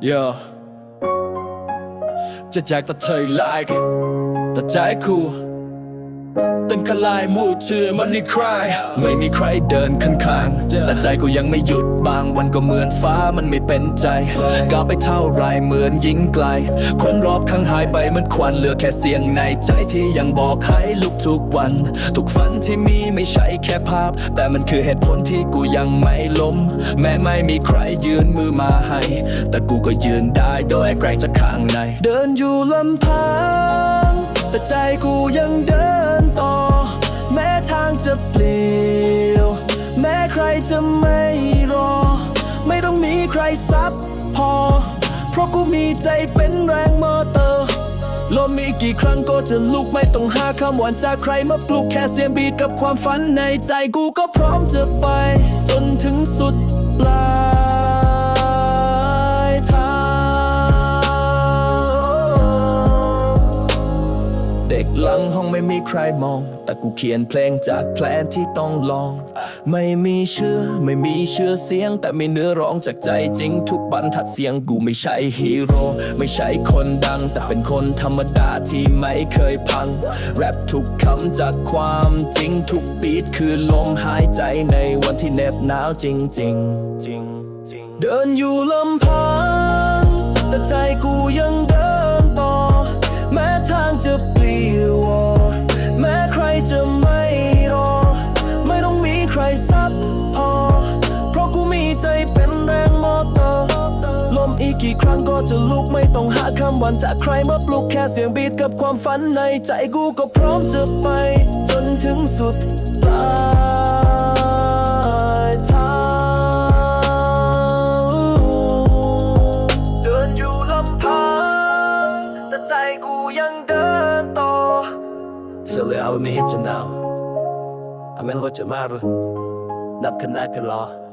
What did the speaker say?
Yeah จะแจกแต่เธอ like แต่ใจกูเต้นคลายมูดเชื่อมันนี่ใครไม่มีใครเดินข้างๆแต่ใจกูยังไม่หยุดบางวันก็เหมือนฟ้ามันไม่เป็นใจก้าวไปเท่าไรเหมือนยิงไกล คนรอบข้างหายไปเหมือนควันเหลือแค่เสียงในใจที่ยังบอกให้ลุกทุกวัน ทุกฝันที่มีไม่ใช่แค่ภาพ แต่มันคือเหตุผลที่กูยังไม่ล้ม แม้ไม่มีใครยืนมือมาให้ แต่กูก็ยืนได้โดยแกร่งจากข้างใน เดินอยู่ลำพังแต่ใจกูยังเดิน จะเปลี่ยว แม้ใครจะไม่รอ ไม่ต้องมีใครซับพอ เพราะกูมีใจเป็นแรงมอเตอร์ลมมีกี่ครั้งก็จะลุกไม่ต้องหาคำหวานจากใครมาปลุกแค่เสียงบีดกับความฝันในใจกูก็พร้อมจะไป จนถึงสุดปลาย ไม่มีใครมอง แต่กูเขียนเพลงจากแผลที่ต้องลอง ไม่มีเชื่อ ไม่มีเชื่อเสียง แต่มีเนื้อร้องจากใจจริง ทุกบรรทัดเสียงกูไม่ใช่ฮีโร่ไม่ใช่คนดัง แต่เป็นคนธรรมดาที่ไม่เคยพัง แรปทุกคำจากความจริง ทุกบีทคือลมหายใจในวันที่เหน็บหนาวจริงจริงๆจริงจริงเดินอยู่ลำพังแต่ใจกูยังเดิ กี่ครั้งก็จะลุกไม่ต้องหาคำวันจากใครมาปลุกแค่เสียงบีดกับความฝันในใจกูก็พร้อมจะไป จนถึงสุดปลายทางเดินอยู่ลำพังแต่ใจกูยังเดินต่อ Sally, I will meet you now. I'm in what you matter. Not connected law.